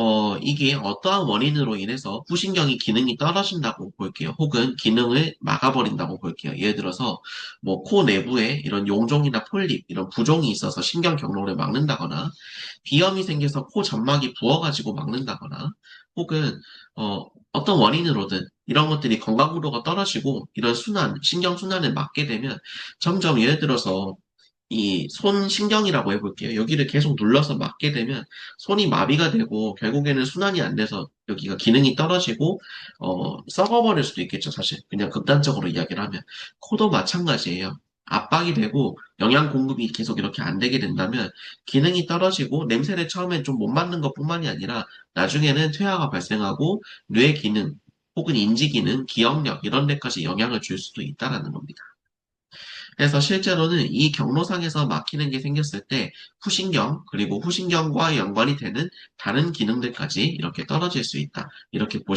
어, 이게 어떠한 원인으로 인해서 후신경이 기능이 떨어진다고 볼게요. 혹은 기능을 막아버린다고 볼게요. 예를 들어서 뭐 코 내부에 이런 용종이나 폴립 이런 부종이 있어서 신경 경로를 막는다거나 비염이 생겨서 코 점막이 부어가지고 막는다거나 혹은 어, 어떤 원인으로든 이런 것들이 건강구도가 떨어지고 이런 순환, 신경 순환을 막게 되면 점점 예를 들어서 이 손 신경이라고 해볼게요. 여기를 계속 눌러서 막게 되면 손이 마비가 되고 결국에는 순환이 안 돼서 여기가 기능이 떨어지고 어, 썩어버릴 수도 있겠죠. 사실 그냥 극단적으로 이야기를 하면 코도 마찬가지예요. 압박이 되고 영양 공급이 계속 이렇게 안 되게 된다면 기능이 떨어지고 냄새를 처음엔 좀 못 맡는 것뿐만이 아니라 나중에는 퇴화가 발생하고 뇌 기능 혹은 인지 기능, 기억력 이런 데까지 영향을 줄 수도 있다라는 겁니다. 그래서 실제로는 이 경로상에서 막히는 게 생겼을 때 후신경 그리고 후신경과 연관이 되는 다른 기능들까지 이렇게 떨어질 수 있다. 이렇게 보시